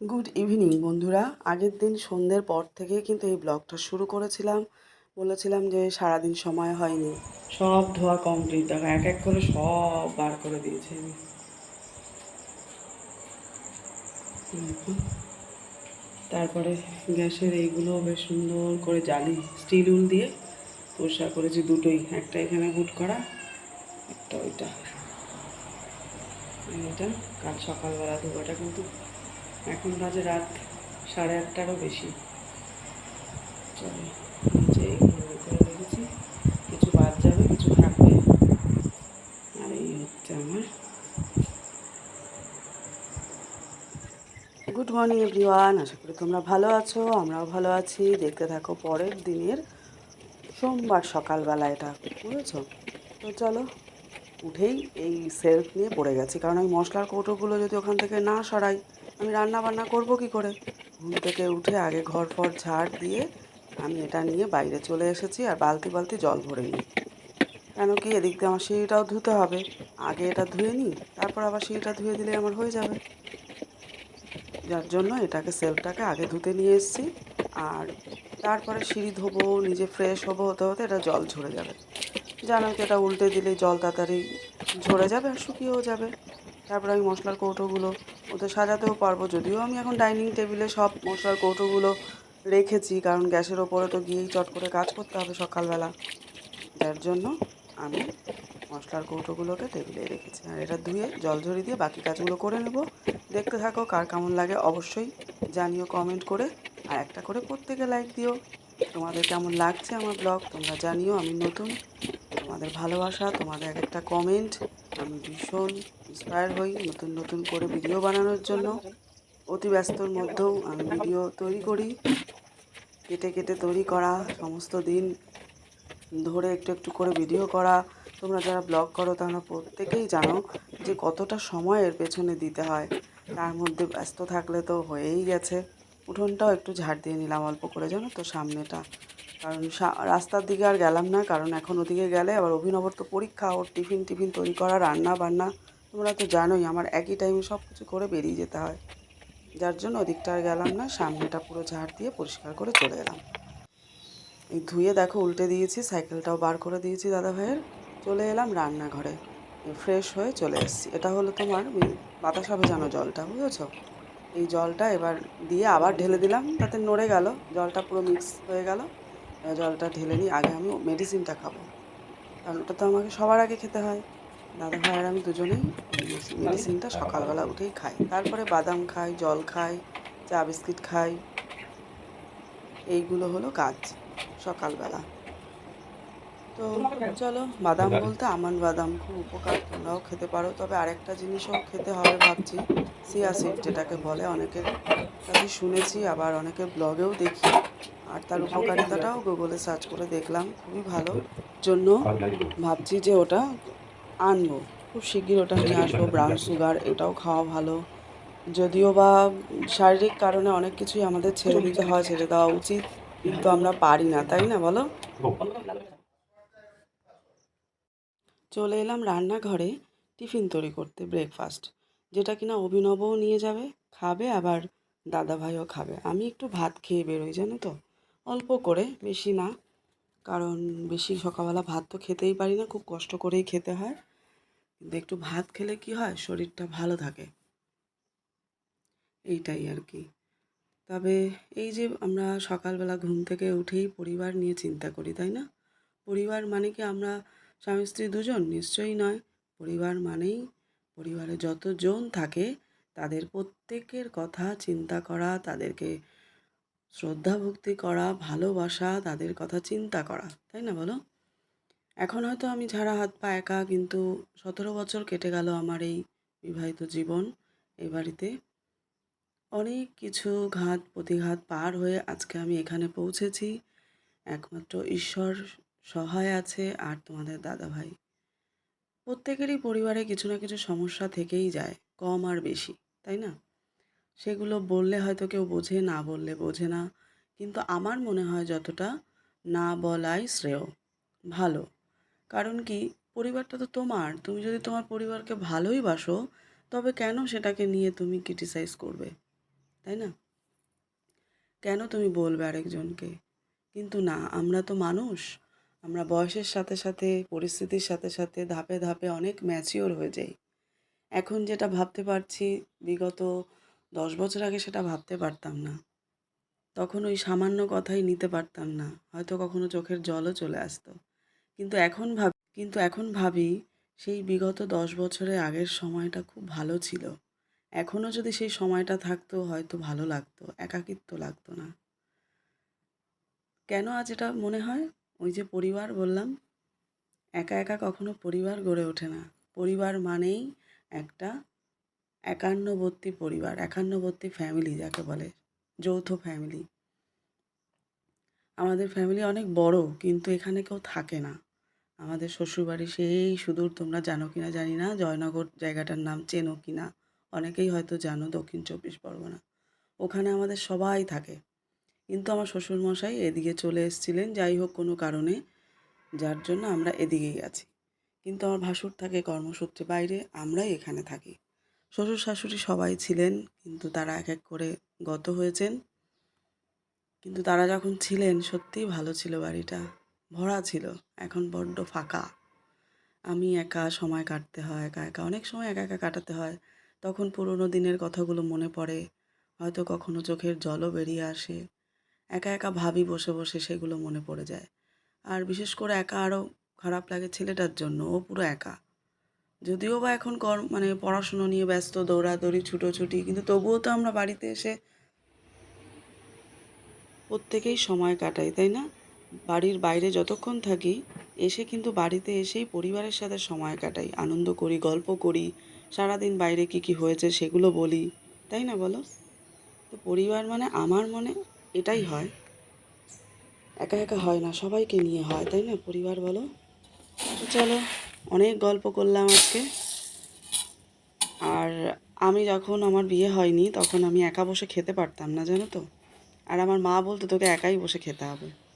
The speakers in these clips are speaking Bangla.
গুড ইভিনিং বন্ধুরা। আগের দিন সন্ধ্যের পর থেকে কিন্তু এই ব্লগটা শুরু করেছিলাম। বলেছিলাম যে সারাদিন সময় হয়নি। সব ধোয়া কমপ্লিট দেখো, এক এক করে সব বার করে দিয়েছি আমি। তারপরে গ্যাসের এইগুলো বেশ সুন্দর করে জালি স্টিল উল দিয়ে পরিষ্কার করেছি দুটোই, একটা এখানে গুট করা, একটা ওইটা। এটা কাল সকালবেলা ধোয়াটা কিন্তু এখন বাজে রাত সাড়ে আটটারও বেশি। চলো রেখেছি কিছু বাদ যাবে, কিছু থাকবে। আর এই হচ্ছে আমার। গুড মর্নিং এভরিওয়ান আশা করি তোমরা ভালো আছো, আমরাও ভালো আছি। দেখতে থাকো পরের দিনের সোমবার সকালবেলা এটা বুঝেছ তো চলো, উঠেই এই সেলফ নিয়ে পড়ে গেছি। কারণ ওই মশলার কৌটোগুলো যদি ওখান থেকে না সরাই আমি রান্না বান্না করব কি করে? ঘুম থেকে উঠে আগে ঘর ফর ঝাড় দিয়ে আমি এটা নিয়ে বাইরে চলে এসেছি আর বালতি বালতি জল ভরে নিই। কেন কি এদিক দিয়ে আমার সিঁড়িটাও ধুতে হবে। আগে এটা ধুয়ে নিই, তারপর আবার সিঁড়িটা ধুয়ে দিলে আমার হয়ে যাবে। যার জন্য এটাকে সেলফটাকে আগে ধুতে নিয়ে এসেছি আর তারপরে সিঁড়ি ধোবো, নিজে ফ্রেশ হব হতে হতে এটা জল ঝরে যাবে। জানো তো এটা উল্টে দিলে জল তাড়াতাড়ি ঝরে যাবে আর শুকিয়েও যাবে। তারপরে আমি মশলার কৌটোগুলো ওতে সাজাতেও পারব। যদিও আমি এখন ডাইনিং টেবিলে সব মশলার কৌটোগুলো রেখেছি, কারণ গ্যাসের ওপরে তো গিয়েই চট করে কাজ করতে হবে সকালবেলা। যার জন্য আমি মশলার কৌটোগুলোকে টেবিলে রেখেছি। আর এটা ধুয়ে জল ঝরিয়ে দিয়ে বাকি কাজগুলো করে নেব। দেখতে থাকো কার কেমন লাগে, অবশ্যই জানিও, কমেন্ট করে। আর একটা করে প্রত্যেকে লাইক দিও। তোমাদের কেমন লাগছে আমার ব্লগ, তোমরা জানিও, আমি নতুন। তোমাদের ভালোবাসা, তোমাদের এক একটা কমেন্ট, আমি ভীষণ ইন্সপায়ার হই নতুন নতুন করে ভিডিও বানানোর জন্য। অতি ব্যস্তর মধ্যেও আমি ভিডিও তৈরি করি। কেটে কেটে তৈরি করা, সমস্ত দিন ধরে একটু একটু করে ভিডিও করা। তোমরা যারা ব্লগ করো, তারা প্রত্যেকেই জানো যে কতটা সময় এর পেছনে দিতে হয়। তার মধ্যে ব্যস্ত থাকলে তো হয়েই গেছে। উঠোনটাও একটু ঝাড় দিয়ে নিলাম অল্প করে, জানো তো, সামনেটা। কারণ রাস্তার দিকে আর গেলাম না, কারণ এখন ওদিকে গেলে আবার অভিনবর তো পরীক্ষা, ওর টিফিন টিফিন তৈরি করা, রান্না বান্না। তোমরা তো জানোই, আমার একই টাইমে সব কিছু করে বেরিয়ে যেতে হয়। যার জন্য ওদিকটা আর গেলাম না, সামনেটা পুরো ঝাড় দিয়ে পরিষ্কার করে চলে এলাম। এই ধুয়ে দেখো, উল্টে দিয়েছি, সাইকেলটাও বার করে দিয়েছি দাদা ভাইয়ের। চলে এলাম রান্নাঘরে। ফ্রেশ হয়ে চলে এসেছি। এটা হলো তোমার বাতাসা ভেজানো জলটা, বুঝেছ? এই জলটা এবার দিয়ে আবার ঢেলে দিলাম, তাতে নড়ে গেল। জলটা পুরো মিক্স হয়ে গেল। জলটা ঢেলে নিই আগে আমি মেডিসিনটা খাব। কারণ ওটা তো আমাকে সবার আগে খেতে হয়। দাদা ভাই আর আমি দুজনেই মেডিসিনটা সকালবেলা উঠেই খাই। তারপরে বাদাম খাই, জল খাই, চা বিস্কিট খাই। এইগুলো হলো কাজ সকালবেলা। তো চলো, বাদাম বলতে আমান বাদাম খুব উপকার, তোমরাও খেতে পারো। তবে আরেকটা জিনিসও খেতে হবে ভাবছি সিয়াসিড যেটাকে বলে অনেকের কাছে শুনেছি, আবার অনেকের ব্লগেও দেখি। আর তার উপকারিতাটাও গুগলে সার্চ করে দেখলাম, খুবই ভালো। জন্য ভাবছি যে ওটা আনব। খুব শিগগির ওটা নিয়ে আসব ব্রাউন সুগার এটাও খাওয়া ভালো। যদিও বা শারীরিক কারণে অনেক কিছুই আমাদের ছেড়ে দিতে হয় ছেড়ে দেওয়া উচিত। কিন্তু আমরা পারি না তাই না বলো? চলে এলাম রান্নাঘরে টিফিন তৈরি করতে ব্রেকফাস্ট যেটা কিনা অভিনবও নিয়ে যাবে খাবে আবার দাদা ভাইও খাবে। আমি একটু ভাত খেয়ে বেরোই জানো তো? অল্প করে বেশি না। কারণ বেশি সকালবেলা ভাত তো খেতেই পারি না খুব কষ্ট করেই খেতে হয়। কিন্তু একটু ভাত খেলে কি হয়? শরীরটা ভালো থাকে। এইটাই আর কি। তবে এই যে আমরা সকালবেলা ঘুম থেকে উঠেই পরিবার নিয়ে চিন্তা করি, তাই না? পরিবার মানে কি আমরা স্বামী স্ত্রী দুজন? নিশ্চয়ই নয়। পরিবার মানেই পরিবারে যতজন থাকে, তাদের প্রত্যেকের কথা চিন্তা করা, তাদেরকে শ্রদ্ধা ভক্তি করা, ভালোবাসা, তাদের কথা চিন্তা করা, তাই না বলো? এখন হয়তো আমি ঝাড়া হাত পা একা, কিন্তু সতেরো বছর কেটে গেল আমার এই বিবাহিত জীবন এই বাড়িতে। অনেক কিছু ঘাত, প্রতিঘাত পার হয়ে আজকে আমি এখানে পৌঁছেছি। একমাত্র ঈশ্বর সহায় আছে আর তোমাদের দাদা ভাই প্রত্যেকেরই পরিবারে কিছু না কিছু সমস্যা থেকেই যায়, কম আর বেশি, তাই না? সেগুলো বললে হয়তো কেউ বোঝে, না বললে বোঝে না, কিন্তু আমার মনে হয় যতটা না বলাই শ্রেয়। ভালো। কারণ কি, পরিবারটা তো তোমার। তুমি যদি তোমার পরিবারকে ভালোই বাসো, তবে কেন সেটাকে নিয়ে তুমি ক্রিটিসাইজ করবে? তাই না? কেন তুমি বলবে আরেকজনকে? কিন্তু না, আমরা তো মানুষ। আমরা বয়সের সাথে সাথে, পরিস্থিতির সাথে সাথে, ধাপে ধাপে অনেক ম্যাচিওর হয়ে যাই। এখন যেটা ভাবতে পারছি, বিগত দশ বছর আগে সেটা ভাবতে পারতাম না। তখন ওই সামান্য কথাই নিতে পারতাম না। হয়তো কখনো চোখের জলও চলে আসতো। কিন্তু এখন ভাব, কিন্তু এখন ভাবি সেই বিগত দশ বছরের আগের সময়টা খুব ভালো ছিল। এখনও যদি সেই সময়টা থাকতো হয়তো ভালো লাগতো, একাকিত্ব লাগতো না। কেন আজ এটা মনে হয়? ওই যে পরিবার বললাম, একা একা কখনো পরিবার গড়ে ওঠে না। পরিবার মানেই একটা একান্নবর্তী পরিবার, একান্নবর্তী ফ্যামিলি যাকে বলে, যৌথ ফ্যামিলি আমাদের ফ্যামিলি অনেক বড়, কিন্তু এখানে কেউ থাকে না। আমাদের শ্বশুরবাড়ি সেই সুদূর, তোমরা জানো কি না জানি না, জয়নগর জায়গাটার নাম চেনো কি না অনেকেই হয়তো জানো দক্ষিণ চব্বিশ পরগনা, ওখানে আমাদের সবাই থাকে। কিন্তু আমার শ্বশুরমশাই এদিকে চলে এসেছিলেন, যাই হোক কোনো কারণে, যার জন্য আমরা এদিকেই আছি। কিন্তু আমার ভাসুর থাকে কর্মসূত্রে বাইরে, আমরাই এখানে থাকি। শ্বশুর শাশুড়ি সবাই ছিলেন, কিন্তু তারা এক এক করে গত হয়েছেন। কিন্তু তারা যখন ছিলেন, সত্যিই ভালো ছিল বাড়িটা। ভরা ছিল, এখন বড্ড ফাঁকা। আমি একা সময় কাটতে হয়, একা একা। অনেক সময় একা একা কাটাতে হয়। তখন পুরোনো দিনের কথাগুলো মনে পড়ে। হয়তো কখনো চোখের জলও বেরিয়ে আসে। একা একা ভাবি বসে বসে সেগুলো মনে পড়ে যায়। আর বিশেষ করে একা আরও খারাপ লাগে ছেলেটার জন্য। ও পুরো একা। যদিও বা এখন কর মানে পড়াশুনো নিয়ে ব্যস্ত, দৌড়াদৌড়ি, ছুটোছুটি, কিন্তু তবুও তো আমরা বাড়িতে এসে প্রত্যেকেই সময় কাটাই, তাই না? বাড়ির বাইরে যতক্ষণ থাকি, এসে কিন্তু বাড়িতে এসেই পরিবারের সাথে সময় কাটাই। আনন্দ করি, গল্প করি, সারাদিন বাইরে কী কী হয়েছে সেগুলো বলি। তাই না বলো? তো পরিবার মানে আমার মনে এটাই হয়। একা একা হয় না, সবাইকে নিয়ে হয়, তাই না পরিবার বলো? তো চলো, অনেক গল্প করলাম আজকে। আর আমি যখন আমার বিয়ে হয়নি, তখন আমি একা বসে খেতে পারতাম না, জানো তো? আর আমার মা বলতো, তোকে একাই বসে খেতে হবে।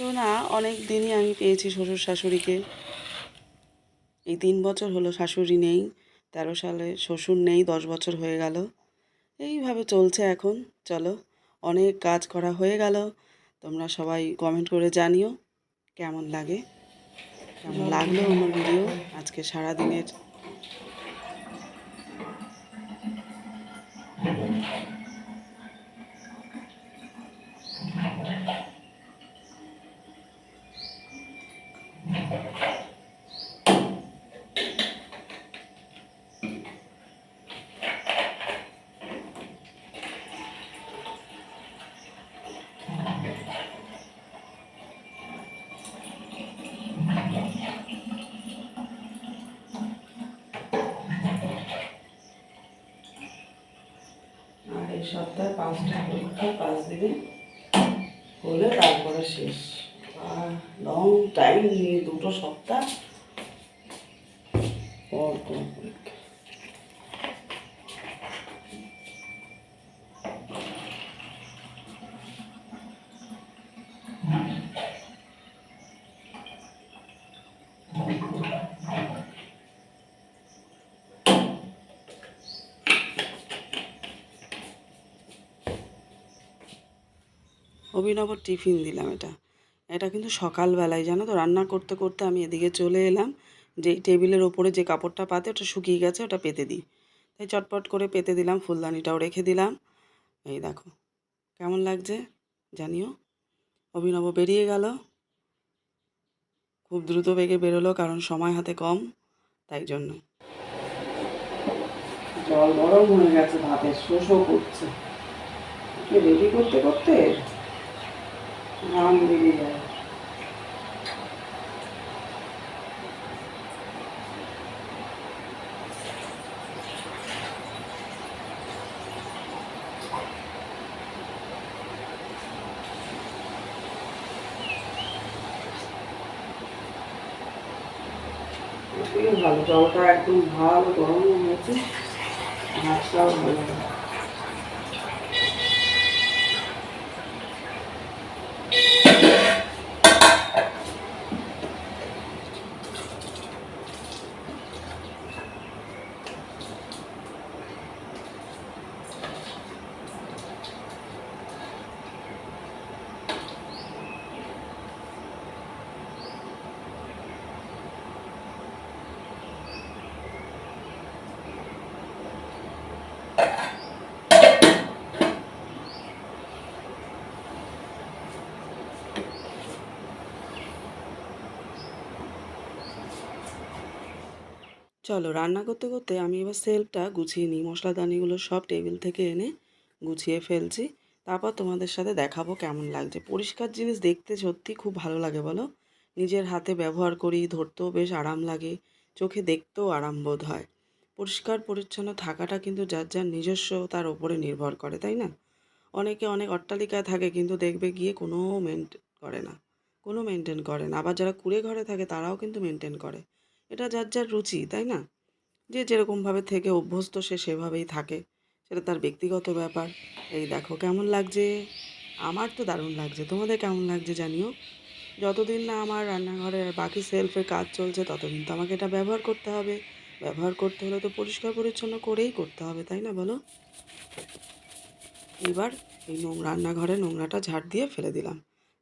তো না, অনেক দিনই আমি পেয়েছি শ্বশুর শাশুড়িকে এই তিন বছর হলো শাশুড়ি নেই, তেরো সালে শ্বশুর নেই, দশ বছর হয়ে গেল। এইভাবে চলছে এখন, চলো। অনেক কাজ করা হয়ে গেল, তোমরা সবাই কমেন্ট করে জানিও কেমন লাগে। কেমন লাগল আমার ভিডিও আজকে সারা দিনের আর এই সপ্তাহে পাঁচটা পরীক্ষা পাঁচ দিনে হলে তারপরে শেষ। আর লং টাইম নিয়ে দুটো সপ্তাহ। পর পর পরীক্ষা অভিনব টিফিন দিলাম এটা। এটা কিন্তু সকালবেলায়, জানো তো? রান্না করতে করতে আমি এদিকে চলে এলাম। যে টেবিলের ওপরে যে কাপড়টা পাতে, ওটা শুকিয়ে গেছে, ওটা পেতে দিই। তাই চটপট করে পেতে দিলাম, ফুলদানিটাও রেখে দিলাম। এই দেখো, কেমন লাগছে জানিও? অভিনব বেরিয়ে গেল। খুব দ্রুত বেগে বেরোলো, কারণ সময় হাতে কম, তাই জন্য। জল গরম হয়ে গেছে, ভাতের শোষও করছে। রেডি করতে করতে? ঘাম বেরিয়ে যায় এদিকে ভালো জলটা একদম ভালো গরম হয়েছে ভাতটাও ভালো চলো, রান্না করতে করতে আমি এবার সেলফটা গুছিয়ে নিই। মশলাদানিগুলো সব টেবিল থেকে এনে গুছিয়ে ফেলছি। তারপর তোমাদের সাথে দেখাবো কেমন লাগছে। পরিষ্কার জিনিস দেখতে সত্যি খুব ভালো লাগে, বলো? নিজের হাতে ব্যবহার করি, ধরতেও বেশ আরাম লাগে। চোখে দেখতেও আরাম বোধ হয়। পরিষ্কার পরিচ্ছন্ন থাকাটা কিন্তু যার যার নিজস্ব, তার ওপরে নির্ভর করে, তাই না? অনেকে অনেক অট্টালিকায় থাকে কিন্তু দেখবে গিয়ে কোনো মেনটেন করে না। কোনো মেনটেন করে না। আবার যারা কুড়ে ঘরে থাকে, তারাও কিন্তু মেনটেন করে। এটা যার যার রুচি, তাই না? যে যেরকমভাবে থেকে অভ্যস্ত সে সেভাবেই থাকে। সেটা তার ব্যক্তিগত ব্যাপার। এই দেখো কেমন লাগছে? আমার তো দারুণ লাগছে। তোমাদের কেমন লাগছে জানিও? যতদিন না আমার রান্নাঘরের বাকি সেলফের কাজ চলছে, ততদিন তো আমাকে এটা ব্যবহার করতে হবে। ব্যবহার করতে হলে তো পরিষ্কার পরিচ্ছন্ন করেই করতে হবে, তাই না বলো? এবার এই নোংরা রান্নাঘরে নোংরাটা ঝাড় দিয়ে ফেলে দিলাম।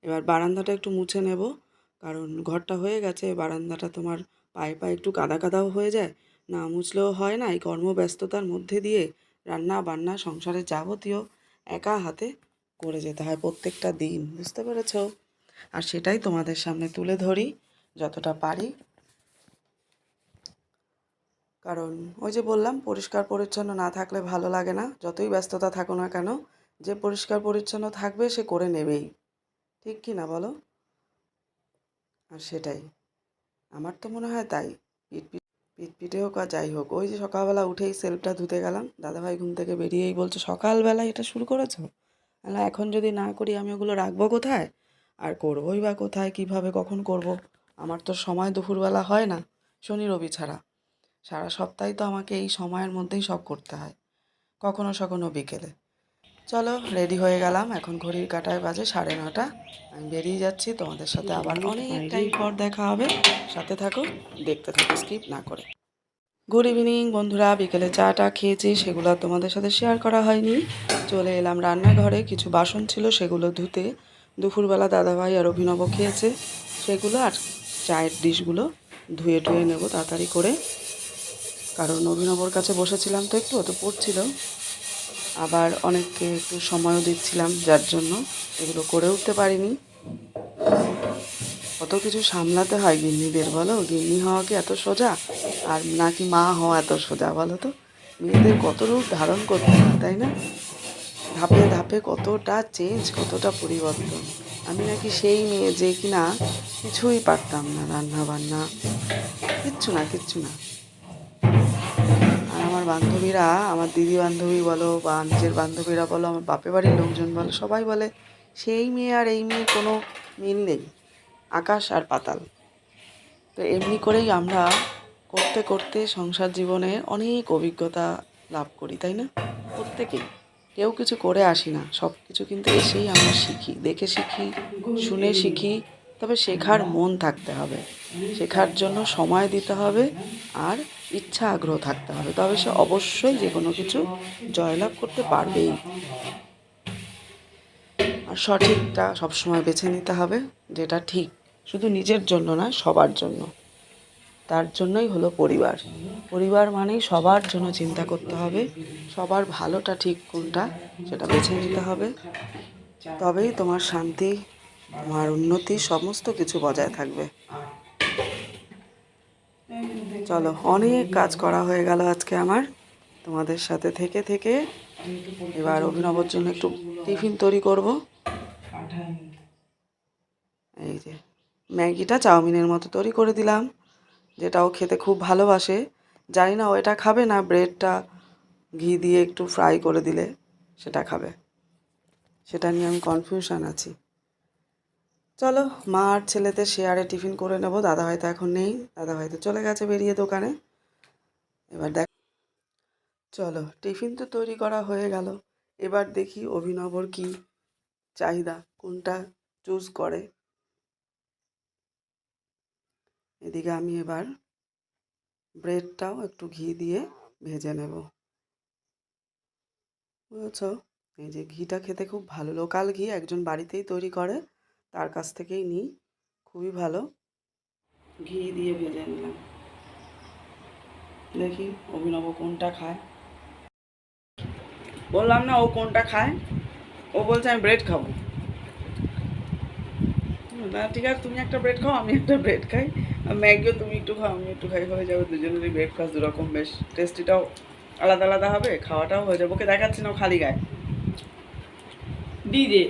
এবার বারান্দাটা একটু মুছে নেব, কারণ ঘরটা হয়ে গেছে। বারান্দাটা তোমার পায়ে পায়ে একটু কাদা কাদাও হয়ে যায়, না মুছলেও হয় না এই কর্মব্যস্ততার মধ্যে দিয়ে রান্না বান্না সংসারের যাবতীয় একা হাতে করে যেতে হয় প্রত্যেকটা দিন, বুঝতে পেরেছ? আর সেটাই তোমাদের সামনে তুলে ধরি যতটা পারি। কারণ ওই যে বললাম, পরিষ্কার পরিচ্ছন্ন না থাকলে ভালো লাগে না, যতই ব্যস্ততা থাকো না কেন, যে পরিষ্কার পরিচ্ছন্ন থাকবে সে করে নেবেই। ঠিক কি না বলো? আর সেটাই। আমার তো মনে হয় তাই। পিট পিট পিট হোক আর যাই হোক। ওই যে সকালবেলা উঠেই সেলফটা ধুতে গেলাম। দাদাভাই ঘুম থেকে বেরিয়েই বলছে, সকালবেলায় এটা শুরু করেছ? না এখন যদি না করি আমি ওগুলো রাখব কোথায়? আর করবোই বা কোথায়? কীভাবে? কখন করব? আমার তো সময় দুপুরবেলা হয় না, শনি, রবি ছাড়া। সারা সপ্তাহে তো আমাকে এই সময়ের মধ্যেই সব করতে হয়। কখনো, সখনো বিকেলে। চলো রেডি হয়ে গেলাম। এখন ঘড়ির কাটায় বাজে সাড়ে নটা। আমি বেরিয়ে যাচ্ছি, তোমাদের সাথে আবার অনেক টাইম পর দেখা হবে। সাথে থাকো, দেখতে থাকো স্কিপ না করে। গুড ইভিনিং বন্ধুরা। বিকেলে চাটা খেয়েছি, সেগুলো তোমাদের সাথে শেয়ার করা হয়নি। চলে এলাম রান্নাঘরে, কিছু বাসন ছিল, সেগুলো ধুতে। দুপুরবেলা দাদাভাই আর অভিনব খেয়েছে, সেগুলো আর চায়ের ডিশগুলো ধুয়ে টুয়ে নেব তাড়াতাড়ি করে। কারণ অভিনবর কাছে বসেছিলাম তো একটু তো পড়ছিল। আবার অনেককে একটু সময়ও দিচ্ছিলাম, যার জন্য এগুলো করে উঠতে পারিনি। কত কিছু সামলাতে হয় গিন্নিদের, বলো? গিন্নি হওয়া কি এত সোজা? আর নাকি মা হওয়া এত সোজা, বলো তো? মেয়েদের কত রূপ ধারণ করতে হয়, তাই না? ধাপে ধাপে কতটা চেঞ্জ কতটা পরিবর্তন। আমি নাকি সেই মেয়ে যে কিনা কিছুই পারতাম না রান্না বান্না কিচ্ছু না কিচ্ছু না। আমার বান্ধবীরা, আমার দিদি বান্ধবী বলো বা নিজের বান্ধবীরা বলো, আমার বাপের বাড়ির লোকজন বলো, সবাই বলে সেই মেয়ে আর এই মেয়ে কোনো মিল নেই, আকাশ আর পাতাল। তো এমনি করেই আমরা করতে করতে সংসার জীবনে অনেক অভিজ্ঞতা লাভ করি, তাই না? প্রত্যেকেই। কেউ কিছু করে আসি না সব কিছু কিন্তু এসেই আমরা শিখি, দেখে শিখি, শুনে শিখি তবে শেখার মন থাকতে হবে। শেখার জন্য সময় দিতে হবে আর ইচ্ছা আগ্রহ থাকতে হবে। তবে সে অবশ্যই যে কোনো কিছু জয়লাভ করতে পারবেই। আর সঠিকটা সবসময় বেছে নিতে হবে যেটা ঠিক। শুধু নিজের জন্য না, সবার জন্য। তার জন্যই হলো পরিবার। পরিবার মানেই সবার জন্য চিন্তা করতে হবে। সবার ভালোটা ঠিক কোনটা সেটা বেছে নিতে হবে। তবেই তোমার শান্তি তোমার উন্নতি সমস্ত কিছু বজায় থাকবে। চলো, অনেক কাজ করা হয়ে গেল আজকে আমার। তোমাদের সাথে থেকে থেকে এবার অভিনবর জন্য একটু টিফিন তৈরি করব। এই যে, ম্যাগিটা চাউমিনের মতো তৈরি করে দিলাম, যেটা ও খেতে খুব ভালোবাসে। জানি না ও এটা খাবে না, ব্রেডটা ঘি দিয়ে একটু ফ্রাই করে দিলে সেটা খাবে। সেটা নিয়ে আমি কনফিউশন আছি। চলো, মা আর ছেলেতে শেয়ারে টিফিন করে নেব। দাদা হয়তো এখন নেই। দাদা হয়তো চলে গেছে বেরিয়ে দোকানে। এবার দেখ চলো টিফিন তো তৈরি করা হয়ে গেল। এবার দেখি অভিনবর কি চাহিদা, কোনটা চুজ করে। এদিকে আমি এবার ব্রেডটাও একটু ঘি দিয়ে ভেজে নেব। বুঝেছ? এই যে ঘিটা খেতে খুব ভালো। লোকাল ঘি একজন বাড়িতেই তৈরি করে। তার কাছ থেকেই নিই। খুবই ভালো। ঘি দিয়ে ভেজে নিলাম। দেখি অভিনব কোনটা খায়। বললাম না ও কোনটা খায়। ও বলছে, আমি ব্রেড খাব। না, ঠিক আছে, তুমি একটা ব্রেড খাও, আমি একটা ব্রেড খাই। ম্যাগিও তুমি একটু খাও আমি একটু খাই। হয়ে যাবে দুজনেরই ব্রেকফাস্ট দুরকম। বেশ টেস্টিটাও আলাদা আলাদা হবে, খাওয়াটাও হয়ে যাবে। ওকে দেখাচ্ছি না খালি গায়ে। দিদে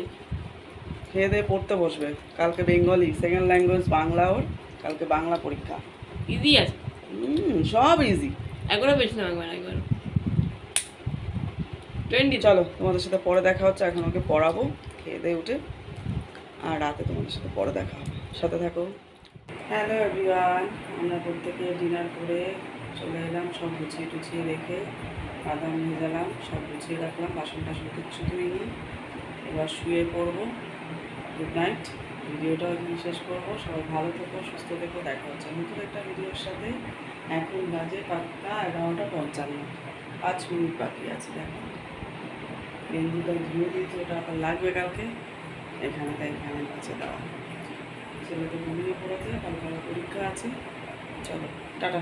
খেয়ে দিয়ে পড়তে বসবে। কালকে বেঙ্গলি সেকেন্ড ল্যাঙ্গুয়েজ বাংলা ওর কালকে বাংলা পরীক্ষা। ইজি আছে? হুম সব ইজি একবারও বেশি না একবার একবার টোয়েন্টি চলো তোমাদের সাথে পরে দেখা হচ্ছে এখন ওকে পড়াবো খেয়ে দিয়ে উঠে। আর রাতে তোমাদের সাথে পরে দেখা হবে। সাথে থাকো। হ্যালো এভরিওয়ান আমরা প্রত্যেকে ডিনার করে চলে এলাম সব গুছিয়ে টুছিয়ে রেখে বাদাম ভেজালাম সব গুছিয়ে রাখলাম বাসন টাসন কিচ্ছু ধুইনি। এবার শুয়ে পড়ব। Good night. ভিডিওটা আমি শেষ করব। সবাই ভালো থেকো, সুস্থ থেকো। দেখা হচ্ছে নতুন একটা ভিডিওর সাথে। এখন বাজে পাঁচটা এগারোটা পঞ্চান্ন। পাঁচ মিনিট বাকি আছে, দেখো। মেহেন্দিটা ধুয়ে দিয়েছি, ওটা আবার লাগবে কালকে। এখানে তাই এখানে কাছে দেওয়া। ছেলেকে ঘুমিয়ে পড়েছে ভালো ভালো পরীক্ষা আছে। চলো, টাটা।